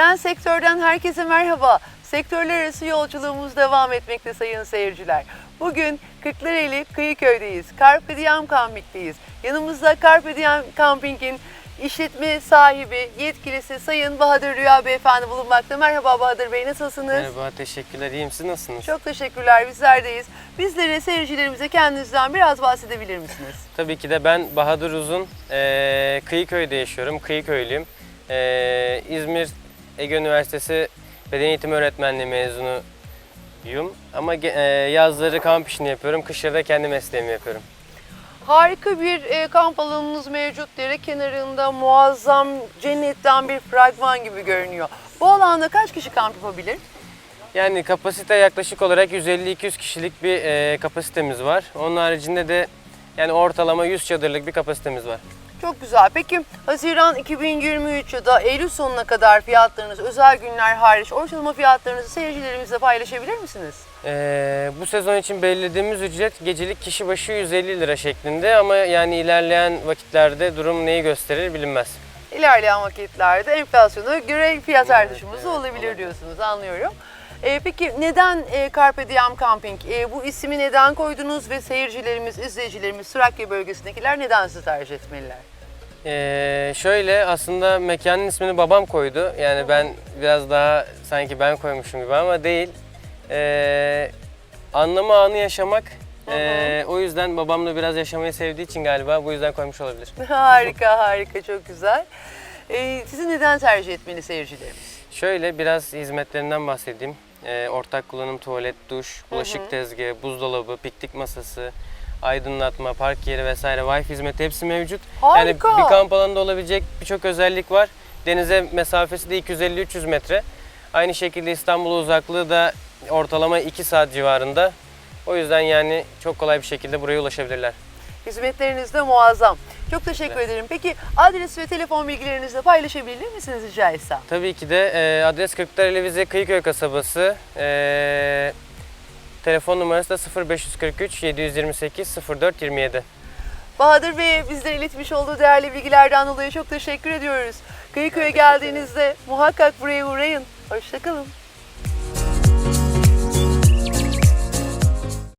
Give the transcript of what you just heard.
sektörden herkese merhaba. Sektörler arası yolculuğumuz devam etmekte sayın seyirciler. Bugün Kırklareli Kıyıköy'deyiz. Carpe Diem Camping'deyiz. Yanımızda Carpe Diem Camping'in işletme sahibi, yetkilisi Sayın Bahadır Rüya Beyefendi bulunmakta. Merhaba Bahadır Bey, nasılsınız? Merhaba, teşekkürler. İyiyim. Siz nasılsınız? Çok teşekkürler, bizlerdeyiz. Bizlere, seyircilerimize kendinizden biraz bahsedebilir misiniz? Tabii ki de ben Bahadır Uzun. Ee, Kıyıköy'de yaşıyorum. Kıyıköylüyüm. Ee, İzmir Ege Üniversitesi Beden Eğitimi Öğretmenliği mezunuyum. Ama e, yazları kamp işini yapıyorum. Kışları da kendi mesleğimi yapıyorum. Harika bir e, kamp alanınız mevcut. Dere kenarında muazzam cennetten bir fragman gibi görünüyor. Bu alanda kaç kişi kamp yapabilir? Yani kapasite yaklaşık olarak 150-200 kişilik bir e, kapasitemiz var. Onun haricinde de yani ortalama 100 çadırlık bir kapasitemiz var. Çok güzel. Peki Haziran 2023 ya da Eylül sonuna kadar fiyatlarınız, özel günler hariç ortalama fiyatlarınızı seyircilerimizle paylaşabilir misiniz? Ee, bu sezon için belirlediğimiz ücret gecelik kişi başı 150 lira şeklinde ama yani ilerleyen vakitlerde durum neyi gösterir bilinmez. İlerleyen vakitlerde enflasyona göre fiyat Evet, artışımız evet, olabilir olabilir. diyorsunuz anlıyorum. Ee, peki neden e, Carpe Diem Camping? E, bu ismi neden koydunuz ve seyircilerimiz, izleyicilerimiz Trakya bölgesindekiler neden sizi tercih etmeliler? Ee, şöyle aslında mekanın ismini babam koydu. Yani ben biraz daha sanki ben koymuşum gibi ama değil. Ee, anlamı anı yaşamak. Ee, o yüzden babam da biraz yaşamayı sevdiği için galiba bu yüzden koymuş olabilir. harika harika çok güzel. Ee, sizi neden tercih etmeli seyircilerimiz? Şöyle biraz hizmetlerinden bahsedeyim. Ee, ortak kullanım tuvalet, duş, bulaşık tezgahı, buzdolabı, piknik masası, aydınlatma, park yeri vesaire, wifi hizmeti hepsi mevcut. Harika. Yani bir kamp alanında olabilecek birçok özellik var. Denize mesafesi de 250-300 metre. Aynı şekilde İstanbul'a uzaklığı da ortalama 2 saat civarında. O yüzden yani çok kolay bir şekilde buraya ulaşabilirler. Hizmetleriniz de muazzam. Çok teşekkür Evet. ederim. Peki adres ve telefon bilgilerinizi de paylaşabilir misiniz rica etsem? Tabii ki de e, adres Kırklareli Vize Kıyıköy kasabası. E, telefon numarası da 0543 728 04 27. Bahadır Bey'e bizlere iletmiş olduğu değerli bilgilerden dolayı çok teşekkür ediyoruz. Kıyıköy'e geldiğinizde muhakkak buraya uğrayın. Hoşçakalın.